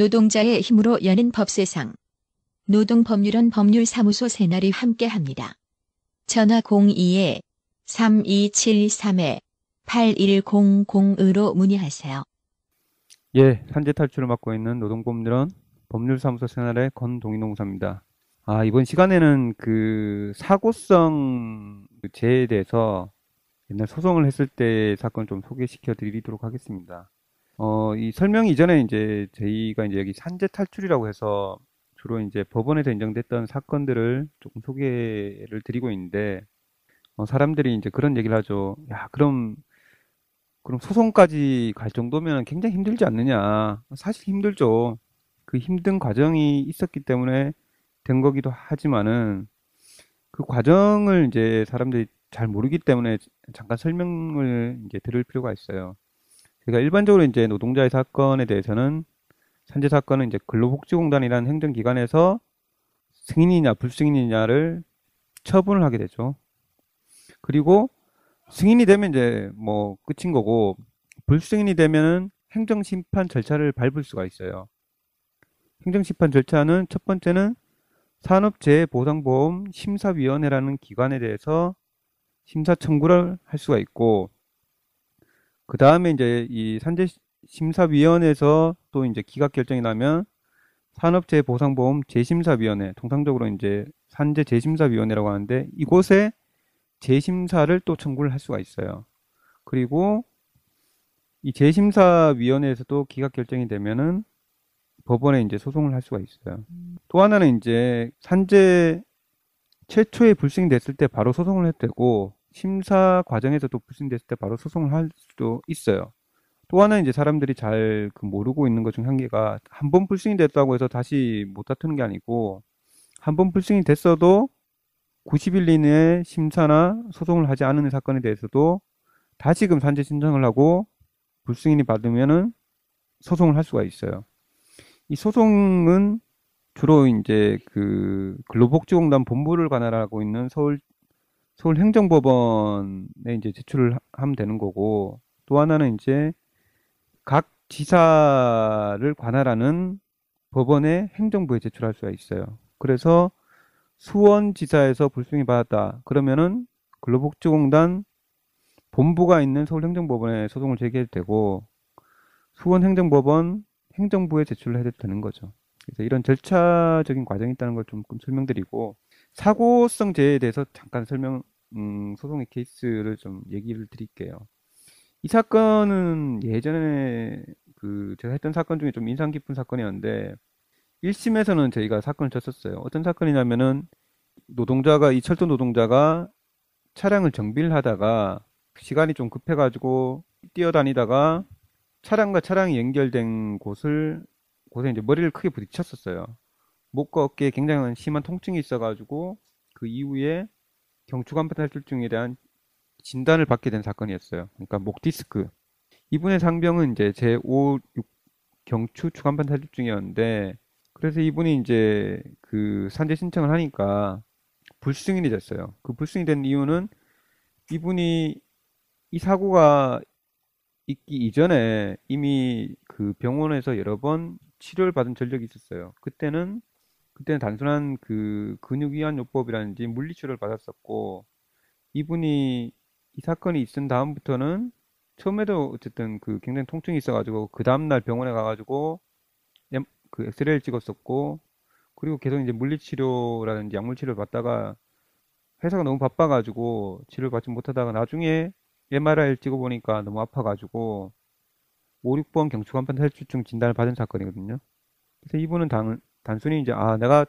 노동자의 힘으로 여는 법세상. 노동법률원 법률사무소 새날이 함께합니다. 전화 02-3273-8100으로 문의하세요. 예, 산재 탈출을 맡고 있는 노동법률원 법률사무소 새날의 권동인농사입니다. 아, 이번 시간에는 그 사고성 재해에 대해서 옛날 소송을 했을 때 사건 좀 소개시켜 드리도록 하겠습니다. 어, 이 설명 이전에 이제 저희가 이제 여기 산재 탈출이라고 해서 주로 이제 법원에서 인정됐던 사건들을 조금 소개를 드리고 있는데, 어, 사람들이 이제 그런 얘기를 하죠. 야, 그럼, 그럼 소송까지 갈 정도면 굉장히 힘들지 않느냐. 사실 힘들죠. 그 힘든 과정이 있었기 때문에 된 거기도 하지만은, 그 과정을 이제 사람들이 잘 모르기 때문에 잠깐 설명을 이제 들을 필요가 있어요. 제가 일반적으로 이제 노동자의 사건에 대해서는 산재 사건은 이제 근로복지공단이라는 행정기관에서 승인이냐 불승인이냐를 처분을 하게 되죠. 그리고 승인이 되면 이제 뭐 끝인 거고 불승인이 되면은 행정심판 절차를 밟을 수가 있어요. 행정심판 절차는 첫 번째는 산업재해보상보험 심사위원회라는 기관에 대해서 심사 청구를 할 수가 있고 그 다음에 이제 이 산재 심사위원회에서 또 이제 기각 결정이 나면 산업재해 보상보험 재심사위원회 통상적으로 이제 산재 재심사위원회라고 하는데 이곳에 재심사를 또 청구를 할 수가 있어요. 그리고 이 재심사위원회에서도 기각 결정이 되면은 법원에 이제 소송을 할 수가 있어요. 또 하나는 이제 산재 최초에 불승이 됐을 때 바로 소송을 해도 되고 심사 과정에서도 불승됐을 때 바로 소송을 할 수도 있어요. 또 하나는 이제 사람들이 잘 그 모르고 있는 것 중 한 개가 한 번 불승이 됐다고 해서 다시 못 다투는 게 아니고 한 번 불승이 됐어도 90일 이내에 심사나 소송을 하지 않은 사건에 대해서도 다시금 산재 신청을 하고 불승인이 받으면은 소송을 할 수가 있어요. 이 소송은 주로 이제 그 근로복지공단 본부를 관할하고 있는 서울 서울행정법원에 이제 제출을 하면 되는 거고 또 하나는 이제 각 지사를 관할하는 법원의 행정부에 제출할 수가 있어요. 그래서 수원지사에서 불승이 받았다. 그러면은 근로복지공단 본부가 있는 서울행정법원에 소송을 제기해도 되고 수원행정법원 행정부에 제출을 해도 되는 거죠. 그래서 이런 절차적인 과정이 있다는 걸 좀 설명드리고 사고성 재해에 대해서 잠깐 설명 음, 소송의 케이스를 좀 얘기를 드릴게요. 이 사건은 예전에 그 제가 했던 사건 중에 좀 인상 깊은 사건이었는데 1심에서는 저희가 사건을 쳤었어요. 어떤 사건이냐면은 노동자가 이 철도 노동자가 차량을 정비를 하다가 시간이 좀 급해가지고 뛰어다니다가 차량과 차량이 연결된 곳을 곳에 이제 머리를 크게 부딪혔었어요. 목과 어깨에 굉장히 심한 통증이 있어가지고 그 이후에 경추간판 탈출증에 대한 진단을 받게 된 사건이었어요. 그러니까 목 디스크. 이분의 상병은 이제 제5 6 경추 추간판 탈출증이었는데 그래서 이분이 이제 그 산재 신청을 하니까 불승인이 됐어요. 그 불승이 된 이유는 이분이 이 사고가 있기 이전에 이미 그 병원에서 여러 번 치료를 받은 전력이 있었어요. 그때는 그때는 단순한 그 근육이완 요법이라든지 물리치료를 받았었고 이분이 이 사건이 있은 다음부터는 처음에도 어쨌든 그 굉장히 통증이 있어가지고 그 다음날 병원에 가가지고 그 엑스레이를 찍었었고 그리고 계속 이제 물리치료라든지 약물치료를 받다가 회사가 너무 바빠가지고 치료를 받지 못하다가 나중에 MRI를 찍어보니까 너무 아파가지고 5, 6번 경추간판 탈출증 진단을 받은 사건이거든요. 그래서 이분은 단, 단순히 이제 아 내가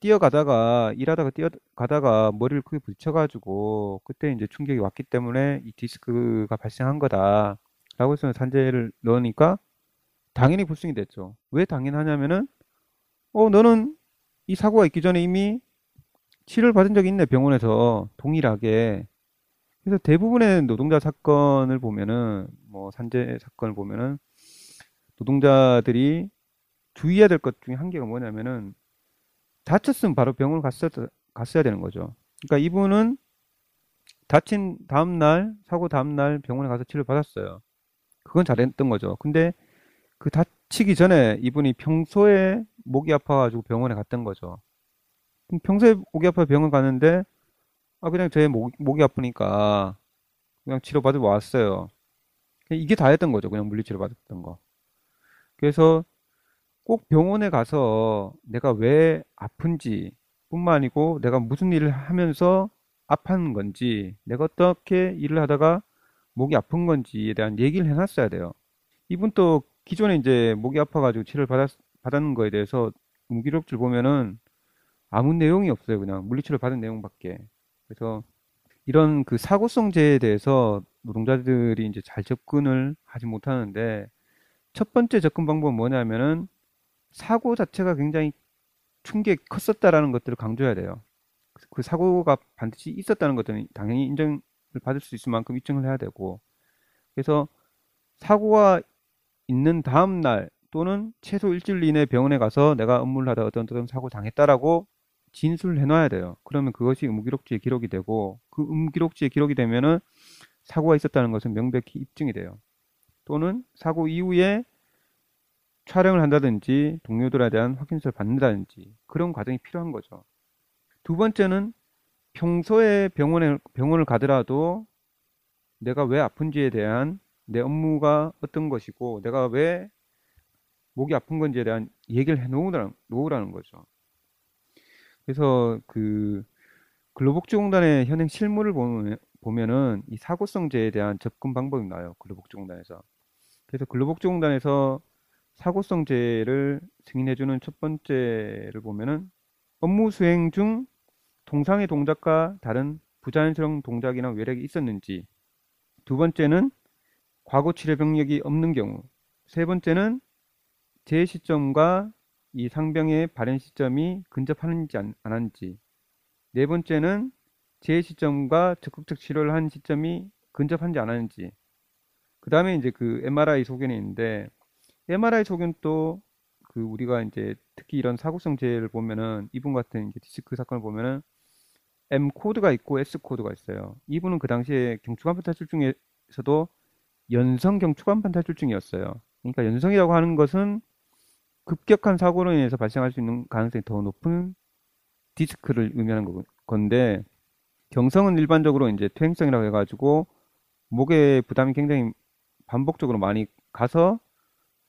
뛰어가다가 일하다가 뛰어가다가 머리를 크게 부딪혀가지고 그때 이제 충격이 왔기 때문에 이 디스크가 발생한 거다라고 해서 산재를 넣으니까 당연히 불승이 됐죠. 왜 당연하냐면은 어 너는 이 사고가 있기 전에 이미 치료를 받은 적이 있네 병원에서 동일하게 그래서 대부분의 노동자 사건을 보면은 뭐 산재 사건을 보면은 노동자들이 주의해야 될 것 중에 한 개가 뭐냐면은 다쳤으면 바로 병원을 갔어야, 갔어야 되는 거죠. 그러니까 이분은 다친 다음 날, 사고 다음 날 병원에 가서 치료를 받았어요. 그건 잘했던 거죠. 근데 그 다, 치기 전에 이분이 평소에 목이 아파가지고 병원에 갔던 거죠. 평소에 목이 아파 병원 가는데 아 그냥 제 목, 목이 아프니까 그냥 치료 받으러 왔어요. 이게 다였던 거죠. 그냥 물리치료 받았던 거. 그래서 꼭 병원에 가서 내가 왜 아픈지 뿐만 아니고 내가 무슨 일을 하면서 아픈 건지 내가 어떻게 일을 하다가 목이 아픈 건지에 대한 얘기를 해놨어야 돼요. 이분 또 기존에 이제 목이 아파가지고 치료를 받았, 받았는 거에 대해서 무기력줄 보면은 아무 내용이 없어요. 그냥 물리치료 받은 내용밖에. 그래서 이런 그 사고성제에 대해서 노동자들이 이제 잘 접근을 하지 못하는데 첫 번째 접근 방법은 뭐냐면은 사고 자체가 굉장히 충격이 컸었다라는 것들을 강조해야 돼요. 그 사고가 반드시 있었다는 것들은 당연히 인정을 받을 수 있을 만큼 입증을 해야 되고 그래서 사고가 있는 다음 날 또는 최소 일주일 이내 병원에 가서 내가 업무를 하다 어떤 어떤 사고 당했다라고 진술을 해놔야 돼요. 그러면 그것이 의무기록지에 기록이 되고 그 의무기록지에 기록이 되면은 사고가 있었다는 것은 명백히 입증이 돼요. 또는 사고 이후에 촬영을 한다든지 동료들에 대한 확인서를 받는다든지 그런 과정이 필요한 거죠. 두 번째는 평소에 병원에 병원을 가더라도 내가 왜 아픈지에 대한 내 업무가 어떤 것이고 내가 왜 목이 아픈 건지에 대한 얘기를 해 놓으라는, 놓으라는 거죠. 그래서 그 근로복지공단의 현행 실무를 보면, 보면은 이 사고성제에 대한 접근 방법이 나와요. 근로복지공단에서. 그래서 근로복지공단에서 사고성제를 승인해주는 첫 번째를 보면은 업무 수행 중 통상의 동작과 다른 부자연스러운 동작이나 외력이 있었는지 두 번째는 과거 치료 병력이 없는 경우 세 번째는 재 시점과 이 상병의 발현 시점이 근접하는지 안, 하는지 네 번째는 재 시점과 적극적 치료를 한 시점이 근접한지 안 하는지 그 다음에 이제 그 MRI 소견이 있는데 MRI 또그 우리가 이제 특히 이런 사고성 재해를 보면은 이분 같은 이제 디스크 사건을 보면은 M 코드가 있고 S 코드가 있어요. 이분은 그 당시에 경추간판 탈출 중에서도 연성 경추간판 탈출증이었어요. 그러니까 연성이라고 하는 것은 급격한 사고로 인해서 발생할 수 있는 가능성이 더 높은 디스크를 의미하는 건데 경성은 일반적으로 이제 퇴행성이라고 해가지고 목에 부담이 굉장히 반복적으로 많이 가서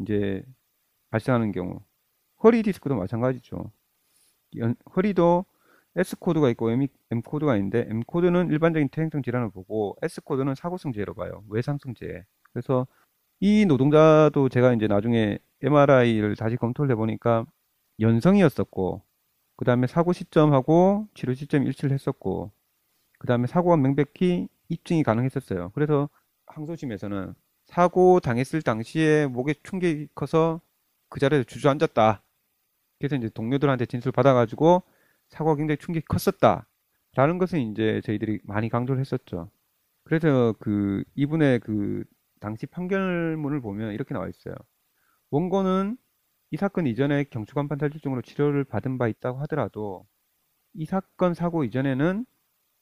이제 발생하는 경우 허리 디스크도 마찬가지죠. 연, 허리도 S 코드가 있고 M, M 코드가 있는데 M 코드는 일반적인 퇴행성 질환을 보고 S 코드는 사고성 재해로 봐요. 외상성 재해. 그래서 이 노동자도 제가 이제 나중에 MRI를 다시 검토를 해보니까 연성이었었고, 그 다음에 사고 시점하고 치료 시점 일치를 했었고, 그 다음에 사고가 명백히 입증이 가능했었어요. 그래서 항소심에서는 사고 당했을 당시에 목에 충격이 커서 그 자리에서 주저앉았다. 그래서 이제 동료들한테 진술 받아가지고 사고가 굉장히 충격이 컸었다. 라는 것을 이제 저희들이 많이 강조를 했었죠. 그래서 그 이분의 그 당시 판결문을 보면 이렇게 나와 있어요. 원고는 이 사건 이전에 경추간판 탈출증으로 치료를 받은 바 있다고 하더라도 이 사건 사고 이전에는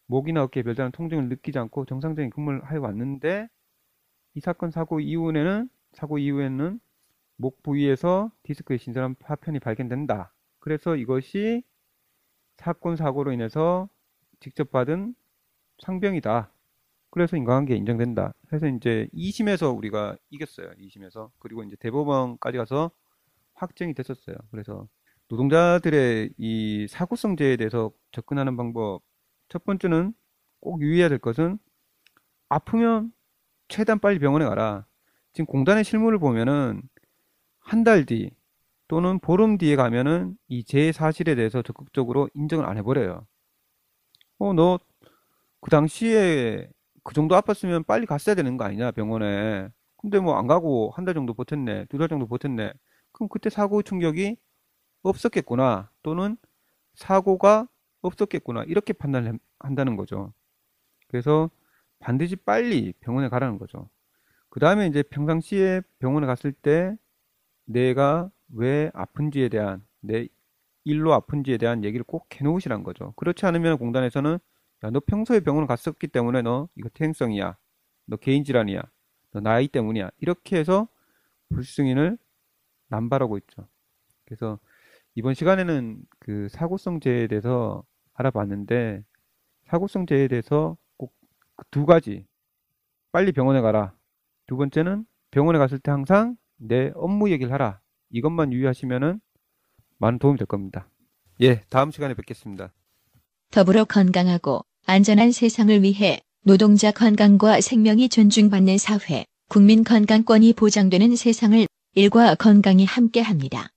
목이나 어깨에 별다른 통증을 느끼지 않고 정상적인 근무를 하여 왔는데 이 사건 사고 이후에는 사고 이후에는 목 부위에서 디스크의 신선한 파편이 발견된다. 그래서 이것이 사건 사고로 인해서 직접 받은 상병이다. 그래서 인과관계 인정된다. 해서 이제 2심에서 우리가 이겼어요. 2심에서. 그리고 이제 대법원까지 가서 확정이 됐었어요. 그래서 노동자들의 이 사고성제에 대해서 접근하는 방법 첫 번째는 꼭 유의해야 될 것은 아프면 최대한 빨리 병원에 가라. 지금 공단의 실무를 보면은 한 달 뒤 또는 보름 뒤에 가면은 이 제 사실에 대해서 적극적으로 인정을 안 해버려요. 어, 너 그 당시에 그 정도 아팠으면 빨리 갔어야 되는 거 아니냐, 병원에. 근데 뭐 안 가고 한 달 정도 버텼네, 두 달 정도 버텼네. 그럼 그때 사고 충격이 없었겠구나, 또는 사고가 없었겠구나, 이렇게 판단을 한다는 거죠. 그래서 반드시 빨리 병원에 가라는 거죠. 그 다음에 이제 평상시에 병원에 갔을 때 내가 왜 아픈지에 대한, 내 일로 아픈지에 대한 얘기를 꼭 해놓으시란 거죠. 그렇지 않으면 공단에서는 야, 너 평소에 병원을 갔었기 때문에 너 이거 퇴행성이야. 너 개인 질환이야. 너 나이 때문이야. 이렇게 해서 불승인을 남발하고 있죠. 그래서 이번 시간에는 그 사고성 재해에 대해서 알아봤는데 사고성 재해에 대해서 꼭두 가지 빨리 병원에 가라. 두 번째는 병원에 갔을 때 항상 내 업무 얘기를 하라. 이것만 유의하시면은 많은 도움이 될 겁니다. 예, 다음 시간에 뵙겠습니다. 더불어 건강하고 안전한 세상을 위해 노동자 건강과 생명이 존중받는 사회, 국민 건강권이 보장되는 세상을 일과 건강이 함께합니다.